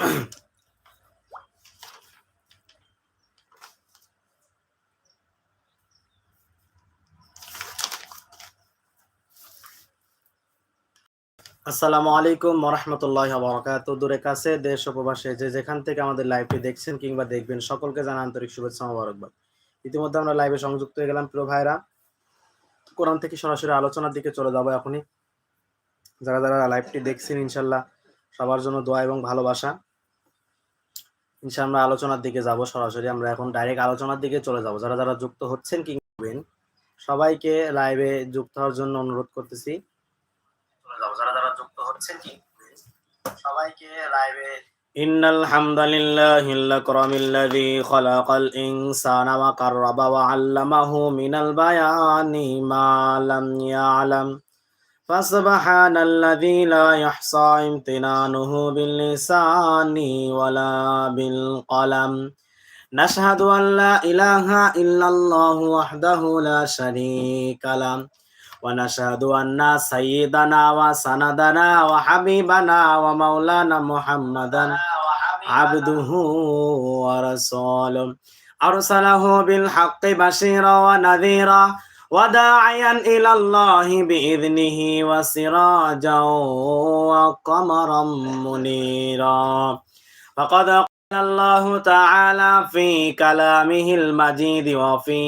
আসসালামু আলাইকুম রহমতুল্লাহ বরকাত দূরে কাছে, দেশ উপবাসে যে যেখান থেকে আমাদের লাইভটি দেখছেন কিংবা দেখবেন, সকলকে জানা আন্তরিক শুভেচ্ছা মোবারকবাদ। ইতিমধ্যে আমরা লাইভে সংযুক্ত হয়ে গেলাম। প্রিয় ভাইরা, কোরআন থেকে সরাসরি আলোচনার দিকে চলে যাব এখনই। যারা যারা লাইভটি দেখছেন ইনশাল্লাহ সবার জন্য দোয়া এবং ভালোবাসা। ইনশাল্লাহ আমরা আলোচনার দিকে যাব সরাসরি আমরা এখন ডাইরেক্ট আলোচনার দিকে চলে যাব যারা যারা যুক্ত হচ্ছেন কিংবা সবাইকে লাইভে যুক্ত হওয়ার জন্য অনুরোধ করতেছি যাও যারা যারা যুক্ত হচ্ছেন কি সবাইকে লাইভে إن الحمد لله الأكرم الذي خلق الإنسان وقرب وعلمه من البيان ما لم يعلم فسبحان الذي لا يحصى امتنانه باللسان ولا بالقلم نشهد أن لا إله إلا الله وحده لا شريك له ونشهد أن سيدنا وسندنا وحبيبنا ومولانا محمدا عبده ورسوله أرسله بالحق بشيرا ونذيرا وداعيا إلى الله بإذنه وسراجا وقمرا منيرا فقد قال الله تعالى في كلامه المجيد وفي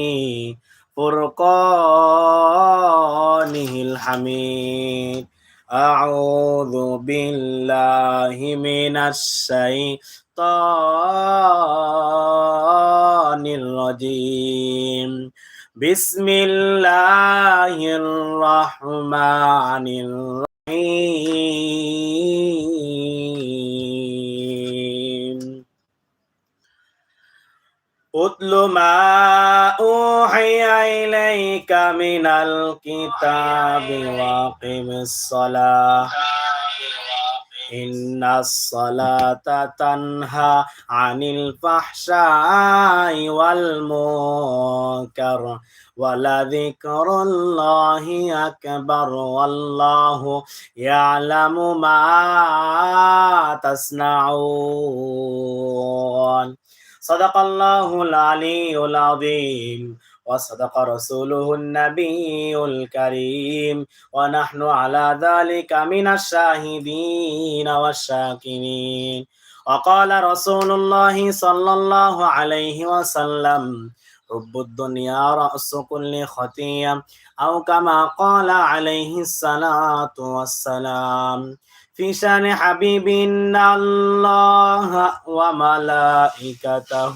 فرقانه الحميد أعوذ بالله من الشيطان الرجيم بسم الله الرحمن الرحيم. أتل ما أوحي إليك من الكتاب وأقم الصلاة. إن الصلاة تنهى عن الفحشاء والمنكر ولذكر الله أكبر والله يعلم ما تصنعون. صدق الله العلي العظيم. وصدق رسوله النبي الكريم ونحن على ذلك من الشاهدين والشاكرين وقال رسول الله صلى الله عليه وسلم حب الدنيا رأس كل خطية أو كما قال عليه الصلاة والسلام في شان حبيب الله وملائكته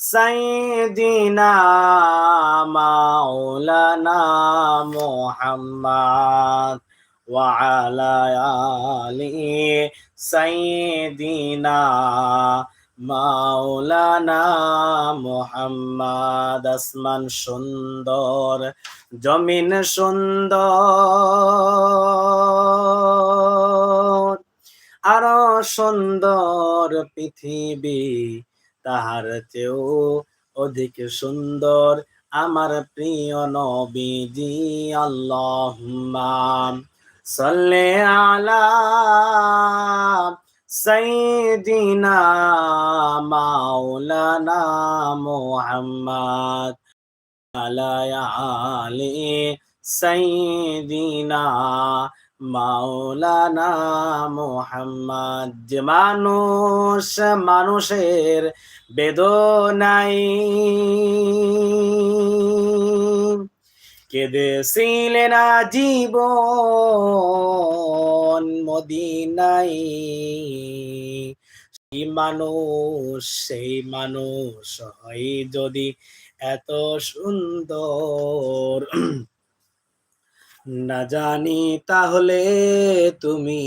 سيدنا مولانا محمد وعلى آله سيدنا মাওলানা মোহাম্মদ আসমান সুন্দর জমিন সুন্দর আরো সুন্দর পৃথিবী তাহার চেয়েও অধিক সুন্দর আমার প্রিয় নবীজি। আল্লাহুম্মা সাল্লি আলা সাইয়্যিদিনা মাওলানা মুহাম্মদ আলা আলি সাইয়্যিদিনা মাওলানা মোহাম্মদ মানুষ, মানুষের বেদনাই কেঁদেছিলেন জীবন মদিনাই সেই মানুষ সেই মানুষ হয় যদি এত সুন্দর। না জানি তাহলে তুমি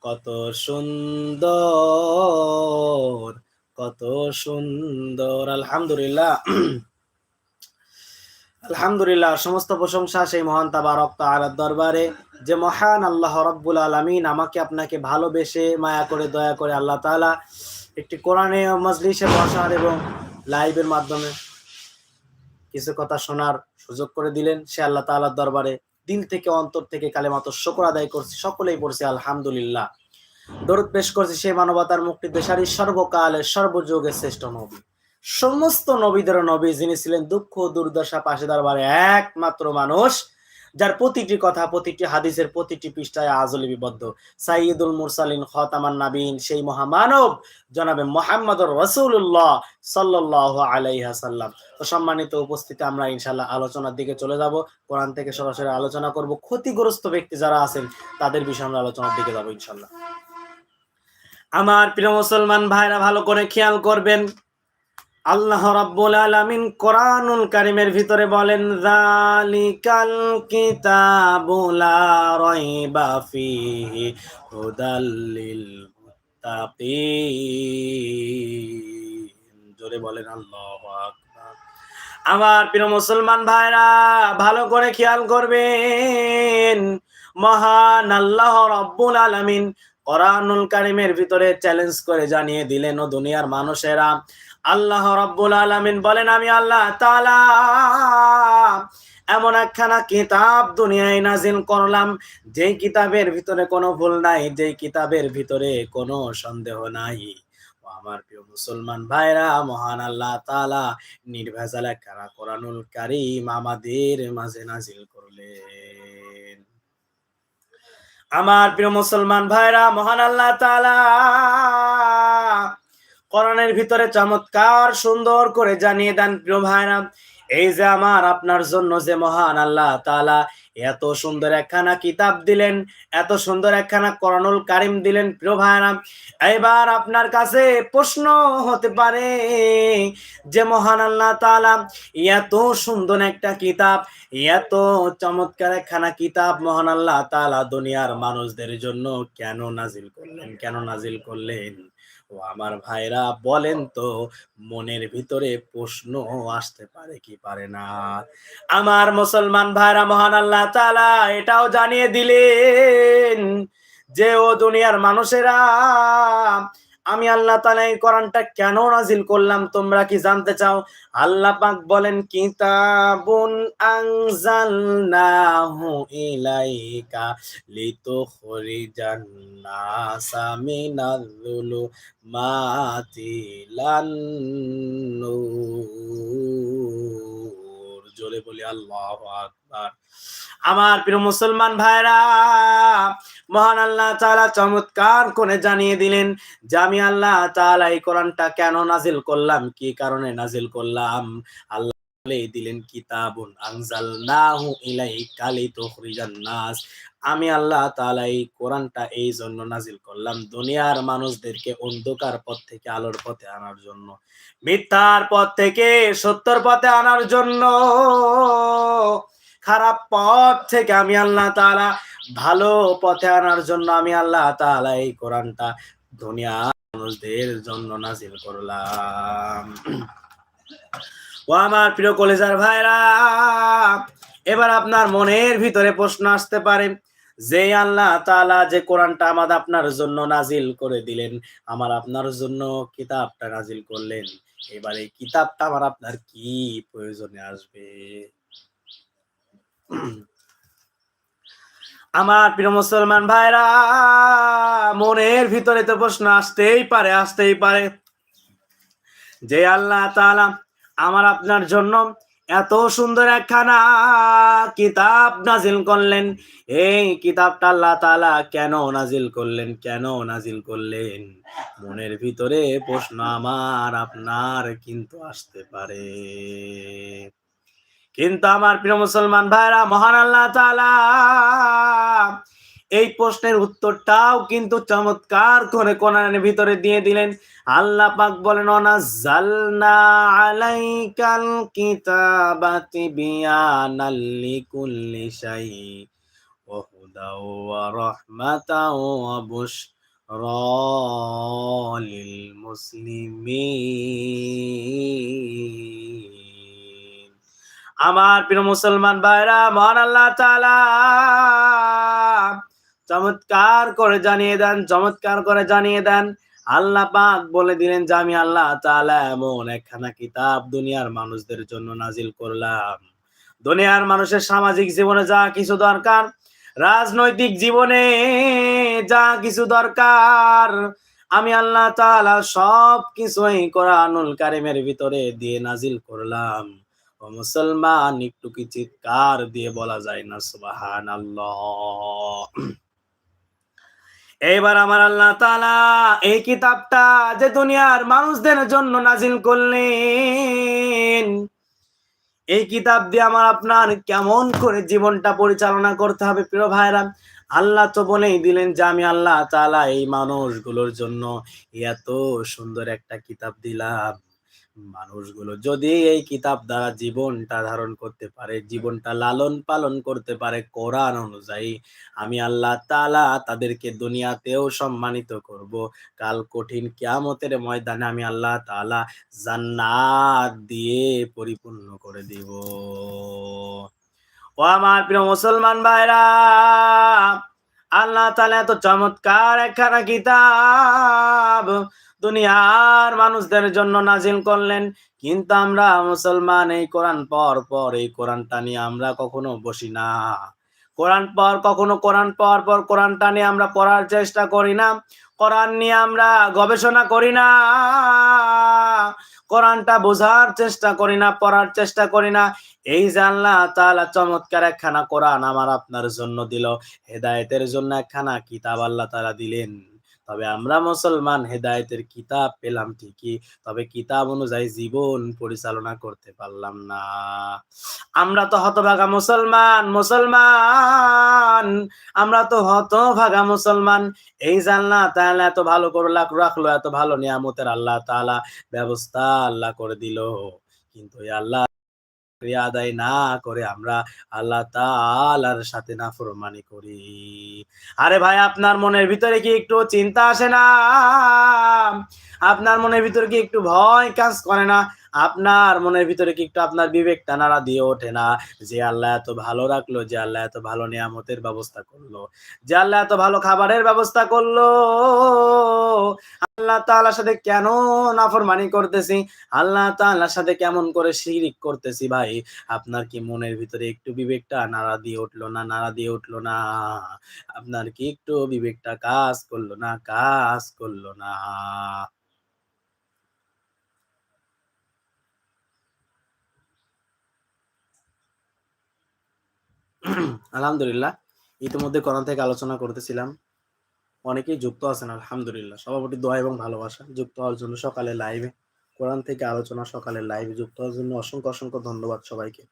কত সুন্দর কত সুন্দর। আলহামদুলিল্লাহ। আলহামদুলিল্লাহ, সমস্ত প্রশংসা সেই মহান তাবারক তাআলার দরবারে। যে মহান আল্লাহ রব্বুল আলামিন আমাকে আপনাকে ভালোবেসে মায়া করে, দয়া করে আল্লাহ তাআলা একটি কোরআনে মজলিসে বসার এবং লাইভের মাধ্যমে কিছু কথা শোনার সুযোগ করে দিলেন। সে আল্লাহ তাআলার দরবারে দিল থেকে অন্তর থেকে কালে কালেমাত শকর আদায় করছি, সকলেই পড়ছি আলহামদুলিল্লাহ। দরদ পেশ করছি সেই মানবতার মুক্তি দেশারি সর্বকালে সর্বযুগের শ্রেষ্ঠ নবী। সমস্ত নবীদের নবী যিনি ছিলেন দুঃখ দুর্দশা পাশে দরবারে একমাত্র মানুষ যার প্রতিটি কথা, প্রতিটি হাদিসের প্রতিটি পৃষ্ঠায় আজলি বিবদ্ধ সাইয়দুল মুরসালিন, খতামান নাবিন সেই মহামানব জনাবে মোহাম্মদ রসুল্লাহ সাল্লাহ আলাইহা সাল্লাম তো সম্মানিত উপস্থিতি, আমরা ইনশাল্লাহ আলোচনার দিকে চলে যাব। কোরআন থেকে সরাসরি আলোচনা করব। ক্ষতিগ্রস্ত ব্যক্তি যারা আছেন, তাদের বিষয়ে আমরা আলোচনার দিকে যাব ইনশাল্লাহ আমার প্রিয় মুসলমান ভাইরা, ভালো করে খেয়াল করবেন। আল্লাহ রাব্বুল আলামিন কোরআনুল কারিমের ভিতরে বলেন, যালিকাল কিতাবু লা রাইবা ফিহি হুদাল জোরে বলেন, আল্লাহু আকবার। আমার প্রিয় মুসলমান ভাইরা, ভালো করে খেয়াল করবেন, মহান আল্লাহ রাব্বুল আলামিন কোরআনুল কারিমের ভিতরে চ্যালেঞ্জ করে জানিয়ে দিলেন, ও দুনিয়ার মানুষেরা আল্লাহ রব্বুল আলামিন বলেন, আমি আল্লাহ তাআলা এমন একখানা কিতাব দুনিয়ায় নাজিল করলাম, যেই কিতাবের ভিতরে কোনো ভুল নাই, যেই কিতাবের ভিতরে কোনো সন্দেহ নাই। আমার প্রিয় মুসলমান ভাইরা, মহান আল্লাহ তাআলা নির্ভেজাল একখানা কোরআনুল কারীম আমাদের মাঝে নাজিল করলেন। আমার প্রিয় মুসলমান ভাইরা, মহান আল্লাহ তাআলা কোরআনের ভিতরে চমৎকার সুন্দর করে জানিয়ে দেন প্রিয় ভাইরা, এই যে আমার আপনার জন্য যে মহান আল্লাহ তাআলা এত সুন্দর একখানা কিতাব দিলেন, এত সুন্দর একখানা করণুল কারিম দিলেন প্রিয় ভাইরা, এবার আপনার কাছে প্রশ্ন হতে পারে যে মহান আল্লাহ তাআলা এত সুন্দর একটা কিতাব, এত চমৎকার একখানা কিতাব মহান আল্লাহ তালা দুনিয়ার মানুষদের জন্য কেন নাজিল করলেন, কেন নাজিল করলেন? ও আমার ভাইরা বলেন তো, মনের ভিতরে প্রশ্ন আসতে পারে কি পারে না? আমার মুসলমান ভাইরা, মহান আল্লাহ তালা এটাও জানিয়ে দিলেন যে, ও দুনিয়ার মানুষেরা আমি আল্লাহ তালা এই কোরআনটা কেন নাজিল করলাম? তোমরা কি জানতে চাও? আল্লাহ পাক বলেন, কিতাবুন আংজালনাহু ইলাইকা লিতুখরিজান নাসা মিনাল যুলুমাতি ইলান-নূর জোরে বলি, আল্লাহ আকবার। আমার প্রিয় মুসলমান ভাইরা, মহান আল্লাহ তাআলা চমৎকার করে জানিয়ে দিলেন যে আমি আল্লাহ তাআলা এই কোরআনটা কেন নাজিল করলাম? কি কারণে নাজিল করলাম? আল্লাহ বলে দিলেন কিতাবুন আনজালনাহু ইলাইকা লিতুখরিজান নাস। আমি আল্লাহ তাআলা এই কোরআনটা এই জন্য নাজিল করলাম দুনিয়ার মানুষদেরকে অন্ধকার পথ থেকে আলোর পথে আনার জন্য, মিথ্যার পথ থেকে সত্যর পথে আনার জন্য, খারাপ পথ থেকে আমি আল্লাহ তাআলা ভালো পথে আনার জন্য আমি আল্লাহ তাআলা এই কোরআনটা দুনিয়ার মানুষদের জন্য নাজিল করলাম। ও আমার প্রিয় কলেজার ভাইরা, এবার আপনার মনের ভিতরে প্রশ্ন আসতে পারে, যে আল্লাহ তাআলা যে কোরআনটা আমাদের আপনার জন্য নাজিল করে দিলেন, আমার আপনার জন্য কিতাবটা নাজিল করলেন, এবার এই কিতাবটা আমার আপনার কি প্রয়োজনে আসবে? আমার প্রিয় মুসলমান ভাইরা, মনের ভিতরে তো প্রশ্ন আসতেই পারে আসতেই পারে, যে আল্লাহ তাআলা আমার আপনার জন্য এত সুন্দর একখানা কিতাব নাজিল করলেন। এই কিতাবটা আল্লাহ তাআলা কেন নাজিল করলেন? কেন নাজিল করলেন? মনের ভিতরে প্রশ্ন আমার, আপনার কিন্তু আসতে পারে। কিন্তু আমার প্রিয় মুসলমান ভাইরা মহান আল্লাহ তাআলা, এই প্রশ্নের উত্তরটাও কিন্তু চমৎকার করে কোরআনের ভিতরে দিয়ে দিলেন। আল্লাহ পাক বলেন, অনাজ্জালনা আলাইকাল কিতাবাতি বিয়ানাল লিকুল্লি শাই ওয়া হুদাও ওয়া রাহমাতাও ওয়া বুশরা লিলমুসলিমিন আমার প্রিয় মুসলমান ভাইরা, মহান আল্লাহ তাআলা চমৎকার করে জানিয়ে দেন, চমৎকার করে জানিয়ে দেন আল্লাহ পাক বলে দিলেন যে, আমি আল্লাহ তাআলা এমন একখানা কিতাব দুনিয়ার মানুষদের জন্য নাজিল করলাম। দুনিয়ার মানুষের সামাজিক জীবনে যা কিছু দরকার, রাজনৈতিক জীবনে যা কিছু দরকার, আমি আল্লাহ তাআলা সব কিছুই কোরআনুল কারিমের ভিতরে দিয়ে নাজিল করলাম। ও মুসলমান, একটু কি চিৎকার দিয়ে বলা যায় না? সুবহানাল্লাহ। এবার আমার আল্লাহ তালা এই কিতাবটা যে দুনিয়ার মানুষদের জন্য নাজিল করলেন, এই কিতাব দিয়ে আমার আপনার কেমন করে জীবনটা পরিচালনা করতে হবে প্রিয় ভাইরা আল্লাহ তো বলেই দিলেন যে আমি আল্লাহ তালা এই মানুষগুলোর জন্য এত সুন্দর একটা কিতাব দিলাম। মানুষগুলো যদি এই কিতাব দ্বারা জীবনটা ধারণ করতে পারে, জীবনটা লালন পালন করতে পারে কোরআন অনুযায়ী, আমি আল্লাহ তাআলা তাদেরকে দুনিয়াতেও সম্মানিত করব। কাল কঠিন কিয়ামতের ময়দানে আমি আল্লাহ তাআলা জান্নাত দিয়ে পরিপূর্ণ করে দিব। ও আমার প্রিয় মুসলমান ভাইরা, আল্লাহ তাআলা এত চমৎকার একখানা কিতাব দুনিয়ার মানুষদের জন্য নাজিল করলেন। কিন্তু আমরা মুসলমান, এই কোরআন পর পর, এই কোরআনটা নিয়ে আমরা কখনো বসি না। কোরআন পর কখনো, কোরআন পর পর, কোরআনটা নিয়ে আমরা পড়ার চেষ্টা করি না। কোরআন নিয়ে আমরা গবেষণা করি না। কোরআনটা বোঝার চেষ্টা করি না, পড়ার চেষ্টা করি না। এই আল্লাহ তাআলা চমৎকার একখানা কোরআন আমার আপনার জন্য দিল। হেদায়েতের জন্য একখানা কিতাব আল্লাহ তাআলা দিলেন। তবে আমরা মুসলমান, হেদায়েতের কিতাব পেলাম ঠিকই, তবে কিতাব অনুযায়ী জীবন পরিচালনা করতে পারলাম না। আমরা তো হতভাগা মুসলমান মুসলমান! আমরা তো হতভাগা মুসলমান! এই জানলা তাআলা এত ভালো করে রাখল, এত ভালো নিয়ামতের আল্লাহ তাআলা ব্যবস্থা আল্লাহ করে দিল। কিন্তু আল্লাহ আদায় না করে আমরা আল্লাহ তালার সাথে না ফরমানি করি। আরে ভাই, আপনার মনের ভিতরে কি একটু চিন্তা আসে না? আপনার মনের ভিতরে কি একটু ভয় কাজ করে না? আপনার মনের ভিতরে কি একটু আপনার বিবেকটা নাড়া দিয়ে ওঠে না? যে আল্লাহ এত ভালো রাখল, যে আল্লাহ এত ভালো নিয়ামতের ব্যবস্থা করল, যে আল্লাহ এত ভালো খাবারের ব্যবস্থা করল। আল্লাহ তাআলার সাথে কেন নাফরমানি করতেছি? আল্লাহ তাআলার সাথে কেমন করে শিরিক করতেছি ভাই? আপনার কি মনের ভিতরে একটু বিবেকটা নাড়া দিয়ে উঠল না, নাড়া দিয়ে উঠল না? আপনার কি একটু বিবেকটা কাজ করল না, কাজ করল না? আলহামদুলিল্লাহ, ইতিমধ্যে কোরআন থেকে আলোচনা করতেছিলাম। অনেকেই যুক্ত আছেন, আলহামদুলিল্লাহ। সভাপতি দোয়া এবং ভালোবাসা যুক্ত হওয়ার জন্য সকালে লাইভে কোরআন থেকে আলোচনা সকালে লাইভে যুক্ত হওয়ার জন্য অসংখ্য অসংখ্য ধন্যবাদ সবাইকে।